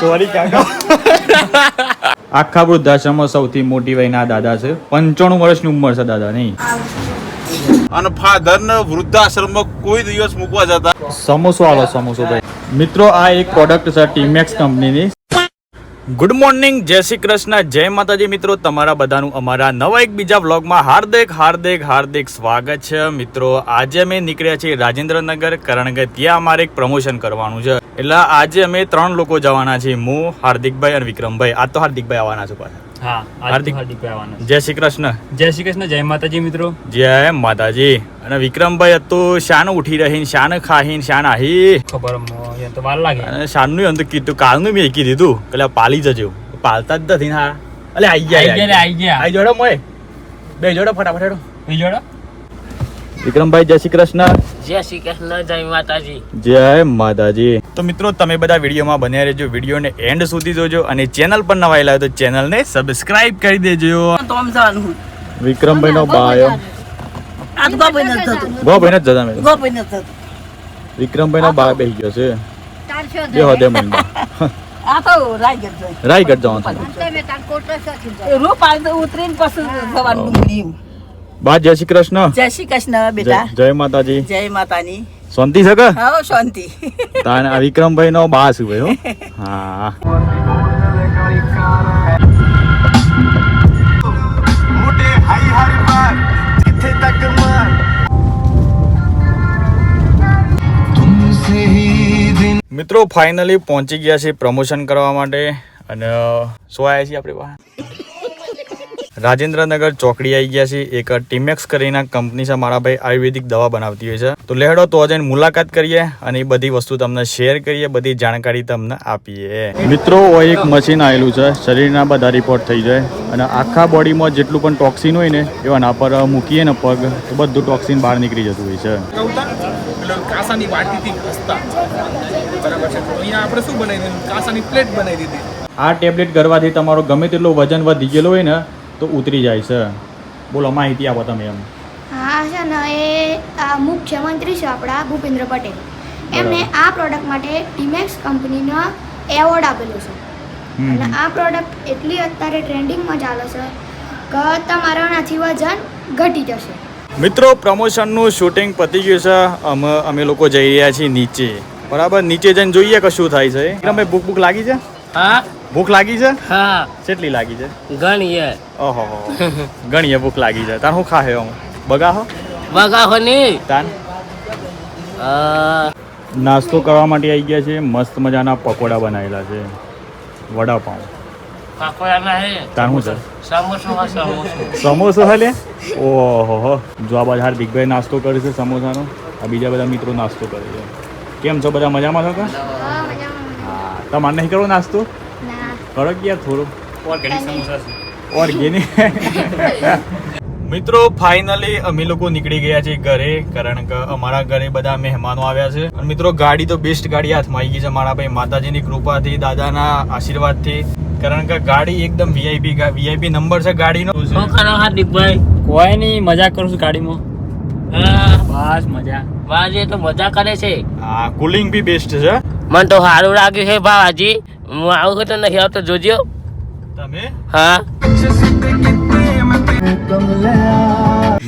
Sorry કાકા આખા વૃદ્ધાશ્રમમાં સૌથી મોટી વયના દાદા છે. પંચાણું વર્ષની ઉંમર છે દાદા નહીં? અને ફાધર ને વૃદ્ધાશ્રમમાં કોઈ દિવસ મૂકવા જતા? સમોસો આવો સમોસો ભાઈ. મિત્રો આ એક પ્રોડક્ટ છે ટીમેક્સ કંપનીની. ગુડ મોર્નિંગ જય શ્રી કૃષ્ણ, જય માતાજી મિત્રો, તમારા બધાનું અમારા નવા એક બીજા વ્લોગમાં હાર્દિક હાર્દિક હાર્દિક સ્વાગત છે. મિત્રો, આજે અમે નીકળ્યા છીએ રાજેન્દ્રનગર, કારણ ત્યાં અમારે એક પ્રમોશન કરવાનું છે. એટલે આજે અમે ત્રણ લોકો જવાના છીએ. હું, હાર્દિકભાઈ અને વિક્રમભાઈ. આ તો હાર્દિકભાઈ આવવાના છું પાછા. હા હાર્દિક- હાર્દિક જય શ્રી કૃષ્ણ. જય શ્રી કૃષ્ણ જય માતાજી મિત્રો. જય માતાજી. અને વિક્રમભાઈ હતું શાન ઉઠી રહી શાન ખાહી શાન આહી. ખબર તો વાર લાગે. અને શાનનું કીધું કાલનું મેં એકી દીધું એટલે પાલી જજો. પાલતા જ નથી હા અલે આઈ ગયા આઈ ગયા આઈ ગયા. આઈ જોડો મોય. બે જોડો ફટાફટ બે જોડો? વિક્રમભાઈ જય શ્રી કૃષ્ણ. જય શ્રી કૃષ્ણ જય માતાજી. જય માતાજી. તો મિત્રો તમે બધા વિડીયોમાં બન્યા રહેજો. વિડીયોને એન્ડ સુધી જોજો અને ચેનલ પર નવા આવેલા હોય તો ચેનલને સબસ્ક્રાઇબ કરી દેજો. વિક્રમભાઈ નો બાયો ગોભાઈ નથી જતા મેં ગોપી નથી વિક્રમભાઈ નો બા બેસી ગયો છે. બે હોદે મનમાં રાયગઢ રાયગઢ જવાનું રૂપ ઉતરીને પછી જવાનું બા જય શ્રી કૃષ્ણ. જય શ્રી કૃષ્ણ બેટા. જય માતાજી. જય માતાની. શાંતિ છે કે? હા શાંતિ. તાન આ વિક્રમભાઈ નો બા છું ભાઈ હા. મોટે હાઈ હારી માર જીથે તક માર. મિત્રો ફાઇનલી પહોંચી ગયા છે પ્રમોશન કરવા માટે અને શું આવ્યા છીએ આપણે બહાર રાજેન્દ્રનગર ચોકડી આવી ગયા છે. એક ટીમેક્સ કરીને કંપની છે. મારા ભાઈ આયુર્વેદિક દવા બનાવતી હોય છે. તો લેડો તો જઈને મુલાકાત કરીએ અને એ બધી વસ્તુ તમને શેર કરીએ બધી જાણકારી તમને આપીએ. મિત્રો એક મશીન આવેલું છે. શરીરના બધા રિપોર્ટ થઈ જાય અને આખા બોડીમાં જેટલું પણ ટોક્સિન હોય ને એવાના પર મૂકીએ ને પગ તો બધું ટોક્સિન બહાર નીકળી જતું હોય છે. કાસાની વાટીથી ઘસતા બરાબર છે. અહીંયા આપણે શું બનાવી દીધું? કાસાની પ્લેટ બનાવી દીધી. આ ટેબ્લેટ કરવાથી તમારો ગમે તેટલો વજન વધી ગયેલો હોય ને તો ઉતરી જાય છે. બોલો માહિતી આપો તમે એમ. હા છે ને એ આ મુખ્યમંત્રી છે આપણા ભૂપેન્દ્ર પટેલ. એમને આ પ્રોડક્ટ માટે ટીમેક્સ કંપનીનો એવોર્ડ આપેલો છે. અને આ પ્રોડક્ટ એટલી અત્યારે ટ્રેન્ડિંગમાં ચાલે છે કે તમારાનાથી વજન ઘટી જશે. મિત્રો પ્રમોશનનું શૂટિંગ પતી ગયું છે. અમે અમે લોકો જઈ રહ્યા છીએ નીચે. બરાબર? નીચે જઈને જોઈએ કે શું થાય છે. તમે ભૂખ ભૂખ લાગી છે? હા. ભૂખ લાગી છે? હા. કેટલી લાગી છે? ગણીએ ઓહો. ઘણીએ ભૂખ લાગી છે. તાર હું ખાહે હું બગા હો બગાહો ની તાન? નાસ્તો કરવા માટે આવી ગયા છે. મસ્ત મજાના પકોડા બનાવેલા છે. વડાપાઉં. હે. તાર શું છે? સમોસો હા સમોસો. સમોસો હલે ઓહો. જો આ બધા હાર્દિકભાઈ નાસ્તો કરે છે સમોસાનો. આ બીજા બધા મિત્રો નાસ્તો કરે છે. કેમ છો? બધા મજામાં છો કે? હા તમારે નહીં કરો નાસ્તો? કરો થોડું. ઓર્ગેનિક સમોસા છે. ઓર્ગેનિક. મિત્રો ફાઇનલી અમે લોકો નીકળી ગયા છીએ ઘરે કારણ કે અમારા ઘરે બધા મહેમાનો આવ્યા છે. અને મિત્રો ગાડી તો બેસ્ટ ગાડી હાથમાં આવી ગઈ છે મારા ભાઈ માતાજીની કૃપાથી દાદાના આશીર્વાદથી. કારણ કે ગાડી એકદમ વીઆઈપી વીઆઈપી નંબર છે ગાડીનો. શું કરો હાર્દિકભાઈ કોઈ નહીં મજા કરું છું ગાડીમાં. હા. બસ મજા. બાજી તો મજા કરે છે. હા કુલિંગ બી બેસ્ટ છે. મને તો સારું લાગ્યું છે બાવાજી હું આવું તો નથી આવતો જોજો. તમે? હા.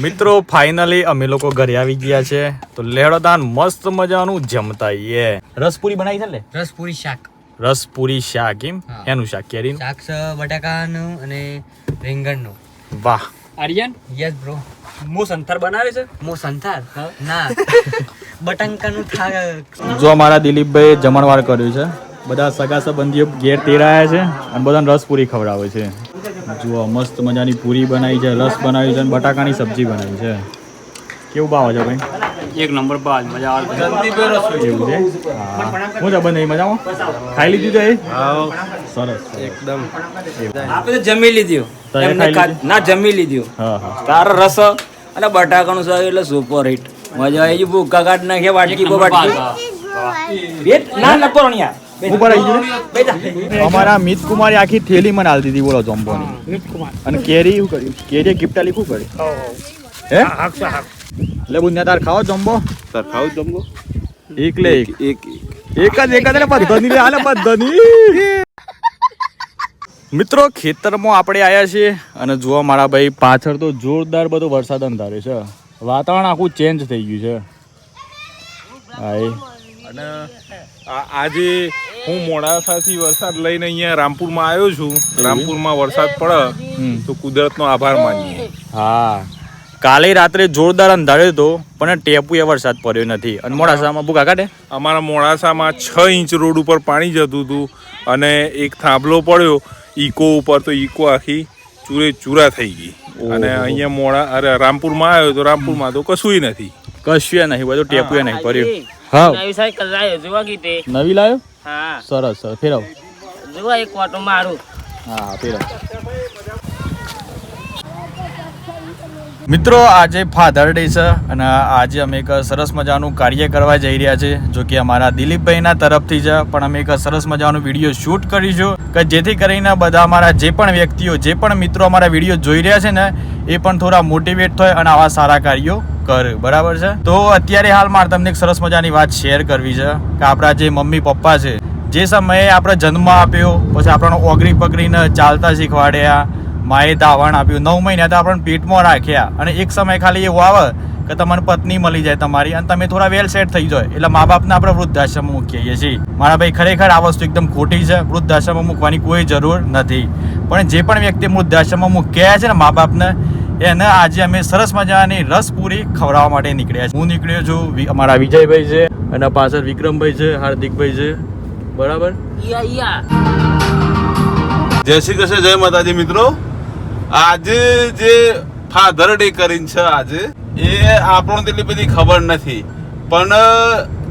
મિત્રો ફાઇનલી અમે લોકો ઘરે આવી ગયા છે. તો લેડો દાન મસ્ત મજાનું જમતા યે રસપુરી બનાવી છે ને રસપુરી શાક. રસપુરી શાક એમ? એનું શાક કેરી શાક બટાકાનું અને રીંગણનું. વાહ. આર્યન? Yes bro. મો સંથાર બનાવે છે? મો સંથાર? ના. બટાકાનું થાક. જો મારા દિલીપભાઈ જમણવાર કર્યું છે. બધા સગા સંબંધીઓ ઘેર તેડાયા છે અને બધાને રસપુરી ખવડાવે છે. જુઓ મસ્ત મજાની પૂરી બનાવી છે રસ બનાવી છે અને બટાકાની સબ્જી બનાવી છે. કેવું ભાવ છે ભાઈ? એક નંબર બાદ મજા આવે. એવું છે? હા. હું છે બંધ મજામાં? ખાઈ લીધું છે સરસ એકદમ. આપણે જમી લીધું. ના જમી લીધું. તારો રસ અને બટાકાનું સર એટલે સુપર હિટ મજા આવી ભૂકા કાઢ નાખે વાટકી પર વાટકી. ના ના પરણ્યા. ઉપર આવી ગયું અમારા મિત કુમારી આખી થેલી મને આલી દીધી બોલો જમ્બોની અને કેરી શું કર્યું? કેરી ગિફ્ટ આલી શું કર્યું? હે એટલે બુંદા તાર ખાઓ જમ્બો તાર ખાવું જમવો એકલે એક. એક એક એક. જ એક જ પદ્ધતિ લે, હાલે પદ્ધતિ. મિત્રો ખેતરમાં આપણે આવ્યા છીએ અને જુઓ મારા ભાઈ પાછળ તો જોરદાર બધો વરસાદ અંધારે છે. વાતાવરણ આખું ચેન્જ થઈ ગયું છે. હા એ અને આજે હું મોડાસાથી વરસાદ લઈને અહીંયા રામપુરમાં આવ્યો છું. રામપુરમાં વરસાદ પડે. તો કુદરતનો આભાર માનીએ. હા. કાલે રાત્રે જોરદાર અંધાર્યો હતો પણ ટેપુએ વરસાદ પડ્યો નથી. અને મોડાસામાં ભૂકા કાઢે અમારા મોડાસામાં છ ઇંચ રોડ ઉપર પાણી જતું હતું અને એક થાંભલો પડ્યો. ઈકો ઉપર તો ઈકો આખી ચૂરે ચૂરા થઈ ગઈ. અને અહીંયા મોડા અરે રામપુરમાં આવ્યો તો રામપુરમાં તો કશુંય નથી. કશું નહીં બધું ટેપુએ નહીં પડ્યું. હા. નવી લાવ્યો હા. સરસ સરસ. ફેરવ. જુઓ એક વાટો મારું. હા ફેરવ. મિત્રો આજે ફાધર ડે છે અને આજે અમે એક સરસ મજાનું કાર્ય કરવા જઈ રહ્યા છે જો કે અમારા દિલીપભાઈના તરફથી છે પણ અમે એક સરસ મજાનું વીડિયો શૂટ કરીશું કે જેથી કરીને બધા અમારા જે પણ વ્યક્તિઓ જે પણ મિત્રો અમારા વીડિયો જોઈ રહ્યા છે ને એ પણ થોડા મોટિવેટ થાય અને આવા સારા કાર્યો કરે, બરાબર છે? તો અત્યારે હાલ મારે તમને એક સરસ મજાની વાત શેર કરવી છે કે આપણા જે મમ્મી પપ્પા છે, જે સમયે આપણે જન્મ આપ્યો, પછી આપણને ઓગરી પકડીને ચાલતા શીખવાડ્યા, માએ દાવણ આપ્યું, નવ મહિના તો આપણને પેટમાં રાખ્યા, અને એક સમય ખાલી એવું આવે કે તમારી પત્ની મળી જાય તમારી, અને તમે થોડા વેલ સેટ થઈ જાય એટલે મા બાપને આપણે વૃદ્ધાશ્રમમાં મૂકીએ છીએ મારા ભાઈ ખરેખર આ વસ્તુ એકદમ ખોટી છે, વૃદ્ધાશ્રમમાં મૂકવાની કોઈ જરૂર નથી. પણ જે પણ વ્યક્તિ વૃદ્ધાશ્રમમાં મૂક્યા છે ને મા બાપને એને આજે અમે સરસ મજાની રસ પૂરી ખવડાવવા માટે નીકળ્યા છે હું નીકળ્યો છું અમારા વિજયભાઈ છે અને પાછળ વિક્રમભાઈ છે હાર્દિકભાઈ છે. બરાબર? જય શ્રી કૃષ્ણ જય માતાજી મિત્રો. આજે જે ફાધર ડે કરીને છે આજે એ આપણને તેટલી બધી ખબર નથી. પણ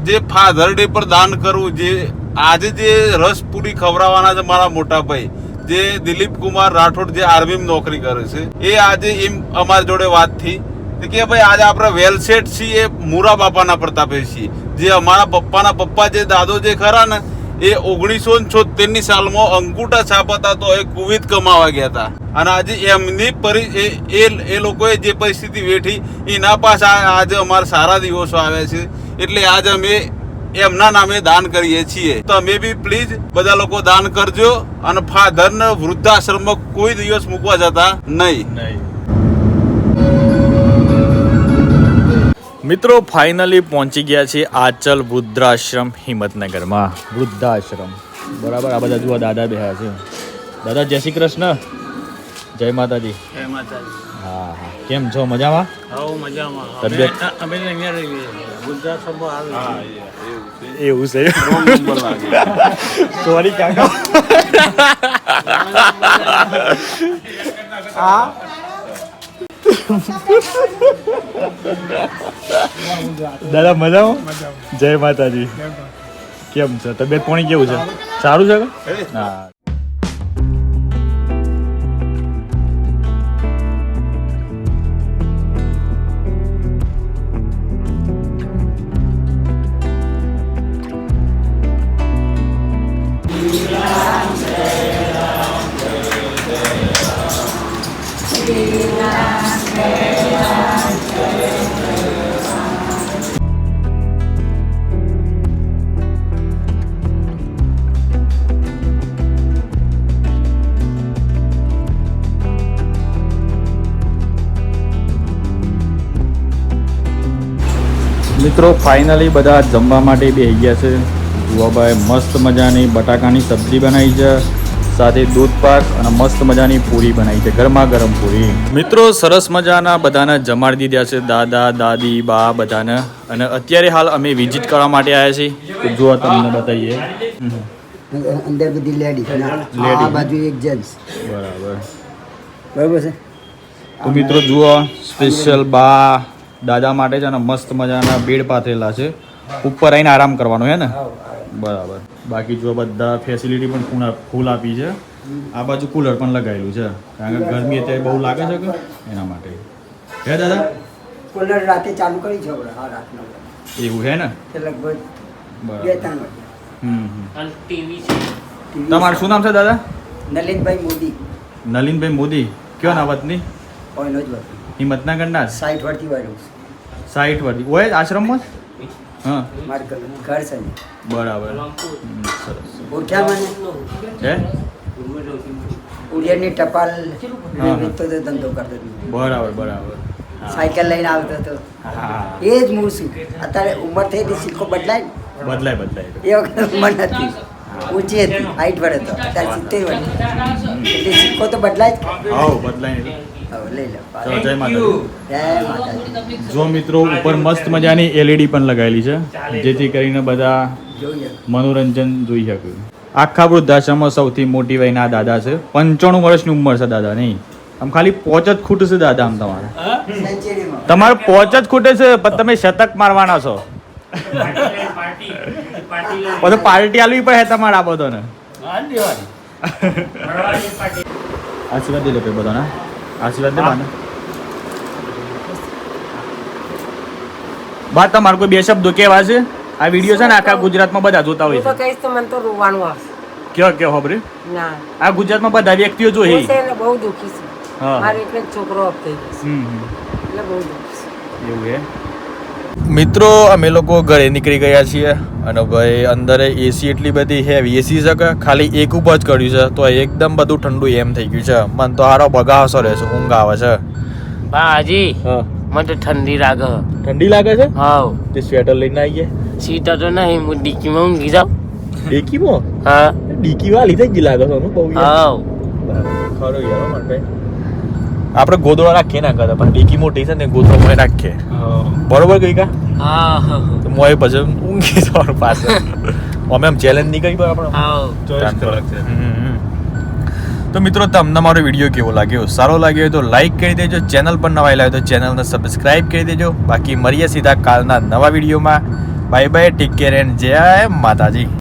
જે ફાધર ડે પર દાન કરવું જે આજે જે રસ પૂરી ખવડાવવાના છે મારા મોટા ભાઈ જે દિલીપ કુમાર રાઠોડ જે આર્મીમાં નોકરી કરે છે, એ આજે એમ અમારી જોડે વાત થઈ કે ભાઈ આજે આપણે વેલસેટ છીએ, મુરા બાપાના પ્રતાપે છીએ. જે અમારા પપ્પાના પપ્પા જે દાદો જે ખરા ને, એ ઓગણીસો છોતેરની સાલમાં અંકુટા છાપ હતા તો એ કુવિત કમાવા ગયા હતા. અને આજે એમની પરિ એ લોકોએ જે પરિસ્થિતિ વેઠી, એના પાછા આજે અમારા સારા દિવસો આવ્યા છે. એટલે આજે અમે એમના નામે દાન કરીએ છીએ. તો અમે બી પ્લીઝ બધા લોકો દાન કરજો અને ફાધર ને વૃદ્ધાશ્રમમાં કોઈ દિવસ મૂકવા જતા નહીં. નહીં મિત્રો ફાઇનલી પહોંચી ગયા છે આચલ વૃદ્ધાશ્રમ હિંમતનગરમાં. વૃદ્ધાશ્રમ. બરાબર આ બધા જુઓ દાદા બેહ્યા છે. દાદા જય શ્રી કૃષ્ણ. જય માતાજી. જય માતાજી. હા હા. કેમ છો? મજામાં? હા મજામાં. તબિયત? અમે અમે અહીંયા રહીએ ગુજરાત વૃદ્ધાશ્રમમાં આવે એવું છે. સોરી કાકા. દાદા મજામાં? જય માતાજી. કેમ છે? તબિયત પાણી કેવું છે? સારું છે હા. મિત્રો ફાઇનલી બધા જમવા માટે બે ગયા છે. જુવાભાઈ મસ્ત મજાની બટાકાની સબ્જી બનાવી છે. સાથે દૂધ પાક અને મસ્ત મજાની પૂરી બનાવી છે. ગરમા ગરમ પૂરી. મિત્રો સરસ મજાના બધાને જમાડી દીધા છે. દાદા દાદી બા બધાને. અને અત્યારે હાલ અમે વિઝિટ કરવા માટે આવ્યા છીએ. જુઓ તમને બતાવીએ. અંદર બધી લેડી. આ બાજુ એક જેન્ટ્સ બરાબર. બરાબર છે? તો મિત્રો જુઓ. સ્પેશિયલ બા. દાદા માટે છે ને મસ્ત મજાના બેડ પાથરેલા છે. ઉપર આવીને આરામ કરવાનો હે ને? બરાબર. બાકી જો બધા ફેસિલિટી પણ ફૂલ ફૂલ આપી છે. આ બાજુ કુલર પણ લગાવેલું છે. કારણ કે ગરમી અત્યારે બહુ લાગે છે કે? એના માટે. હે દાદા? કુલર રાતે ચાલુ કરી છે હા રાતના એવું છે ને? લગભગ બે ત્રણ વાગે. હમ હમ. ટીવી છે. તમારું શું નામ છે દાદા? નલિનભાઈ મોદી. નલિનભાઈ મોદી. કયો ના વતની ઓયનો જ વાત. હિંમતનગરના જ? સાઈઠ વર્ષથી વાળું સાઈઠ વર્ષથી. ઓય આશ્રમમાં હા. મારું ઘર છે. બરાબર. સરસ ઓળખ્યા હે? ઉડિયાની ટપાલ. વેચતો હતો ધંધો કરતો બરાબર બરાબર. સાયકલ લઈને આવતો હતો. એ જ હું છું અત્યારે ઉંમર થઈ ગઈ સિક્કો બદલાય બદલાય બદલાય. એ વખત ઉંમર નથી. ઊંચી હતી હાઈટ વડે તો. અત્યારે સિત્તેર વર્ષ એટલે સિક્કો તો બદલાય જ બદલાય જો મિત્રો ઉપર મસ્ત મજાની એલઈડી પણ લગાવેલી છે જેથી કરીને બધા મનોરંજન જોઈ શકે. આખા વૃદ્ધાશ્રમમાં સૌથી મોટી વયના દાદા છે. પંચાણું વર્ષની ઉંમર છે દાદા નહીં? આમ ખાલી પોચ જ ખૂટે છે દાદા આમ તમારે. તમારે પોચ જ ખૂટે છે પણ તમે શતક મારવાના છો. પછી પાર્ટી આલવી પડે તમારે આ બધાને. આશીર્વાદ દે લે ભાઈ બધાને. આશીર્વાદ દે બાને બા તમારે કોઈ બે શબ્દો કેવા છે? આ વીડિયો છે ને આખા ગુજરાતમાં બધા જોતા હોય છે. કહીશ તો મને તો રોવાનું આવશે. કયો કયો હોબરે ના. આ ગુજરાતમાં બધા વ્યક્તિઓ જોઈએ હે બહુ દુખી છે. હા મારે એટલે છોકરો અપ થઈ ગયો હમ હમ. એટલે બહુ દુખી છે. એવું હે? મિત્રો અમે લોકો ઘરે નીકળી ગયા છીએ અને ભાઈ અંદર એસી એટલી બધી હેવી એસી છે કે ખાલી એક ઉપર જ કર્યું છે તો એકદમ બધું ઠંડુ એમ થઈ ગયું છે. મને તો હારો બગાવસો રહે છે ઊંઘ આવે છે. બાજી હા. મને તો ઠંડી લાગે. ઠંડી લાગે છે? હા. તે સ્વેટર લઈને આવી સીટા તો નહીં હું ડીકીમાં ઊંઘી જાઉં. ડીકીમાં? હા. ડીકી વાળી થઈ ગઈ લાગે છે બહુ હાવ ખરો યાર માર ભાઈ. આપણે ગોદડો રાખીએ ના કરતા પણ ડીકી મોટી છે ને ગોદડો મોય રાખીએ. બરોબર ગઈ કા? હા તો મોય પછી ઊંઘી જવાનું પાસે અમે આમ ચેલેન્જ નહીં કરી પણ આપણે. તો મિત્રો તમને મારો વીડિયો કેવો લાગ્યો? સારો લાગ્યો હોય તો લાઈક કરી દેજો. ચેનલ પર નવા આવ્યા તો ચેનલને સબસ્ક્રાઇબ કરી દેજો. બાકી મળીએ સીધા કાલના નવા વિડીયોમાં bye bye take care and જય માતાજી.